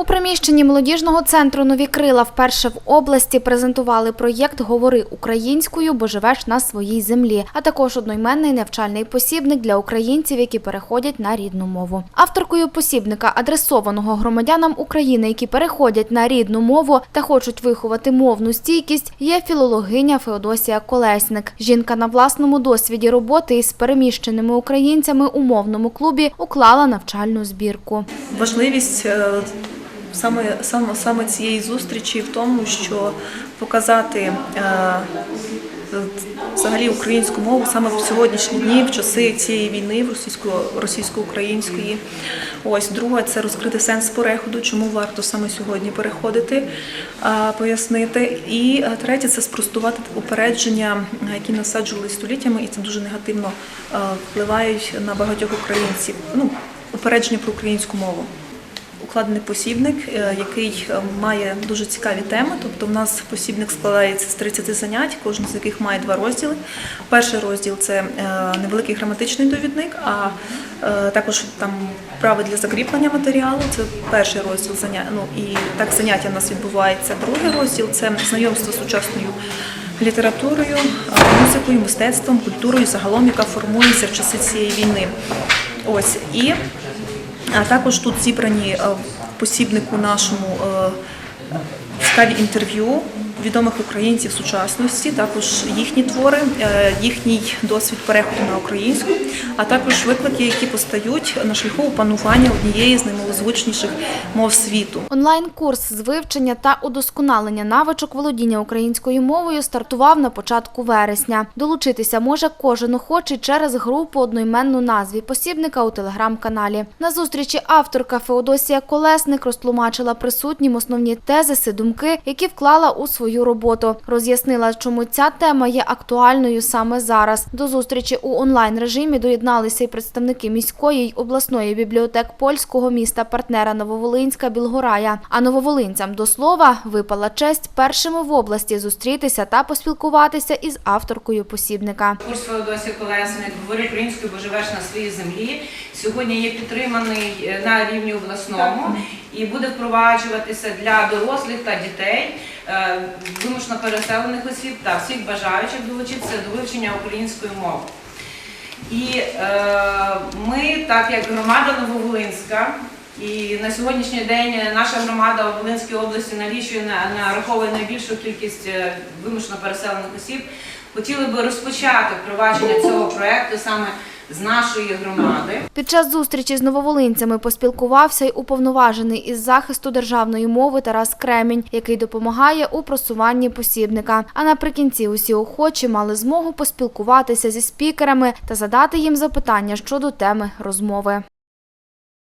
У приміщенні молодіжного центру Нові крила вперше в області презентували проєкт Говори українською, бо живеш на своїй землі, а також одноіменний навчальний посібник для українців, які переходять на рідну мову. Авторкою посібника, адресованого громадянам України, які переходять на рідну мову та хочуть виховати мовну стійкість, є філологиня Феодосія Колесник. Жінка на власному досвіді роботи із переміщеними українцями у мовному клубі уклала навчальну збірку. Важливість е, саме, саме, саме цієї зустрічі в тому, що показати е, взагалі українську мову саме в сьогоднішні дні, в часи цієї війни, російсько-української. Ось друге це розкрити сенс переходу, чому варто саме сьогодні переходити, е, пояснити. І е, третє це спростувати упередження, які насаджували століттями, і це дуже негативно е, впливають на багатьох українців. Ну, упередження про українську мову. Укладений посібник, е, який е, має дуже цікаві теми. Тобто, в нас посібник складається з 30 занять, кожен з яких має два розділи. Перший розділ це е, невеликий граматичний довідник, а також там вправи для закріплення матеріалу. Це перший розділ заняття. Ну і так заняття у нас відбувається. Другий розділ це знайомство з сучасною літературою, музикою, мистецтвом, культурою загалом, яка формується в часи цієї війни. Ось і а також тут зібрані е, в посібнику нашому е, цікаві інтерв'ю відомих українців сучасності, також їхні твори, е, їхній досвід переходу на українську, а також виклики, які постають на шляху опанування однієї з наймалозвучніших мов світу. Онлайн-курс з вивчення та удосконалення навичок володіння українською мовою стартував на початку вересня. Долучитися може кожен охочий через групу одноіменну назві посібника у телеграм-каналі. На зустрічі авторка Феодосія Колесник розтлумачила присутнім основні тезиси, думки, які вклала у свою роботу. Роз'яснила, чому ця тема є актуальною саме зараз. До зустрічі у онлайн-режимі доєдналися й представники міської й обласної бібліотек польського міста партнера Нововолинська Білгорая. А нововолинцям до слова випала честь першими в області зустрітися та поспілкуватися із авторкою посібника. Курс Феодосії Колесник «Говори українською, бо живеш на своїй землі. Сьогодні є підтриманий е, на рівні обласному і буде впроваджуватися для дорослих та дітей, е, вимушено переселених осіб та всіх бажаючих долучитися до вивчення української мови. І е, ми, так як громада Нововолинська, і на сьогоднішній день наша громада у Волинській області налічує нараховує найбільшу кількість е, вимушено переселених осіб. Хотіли би розпочати впровадження цього проекту саме з нашої громади. Під час зустрічі з нововолинцями поспілкувався й уповноважений із захисту державної мови Тарас Кремінь, який допомагає у просуванні посібника. А наприкінці усі охочі мали змогу поспілкуватися зі спікерами та задати їм запитання щодо теми розмови.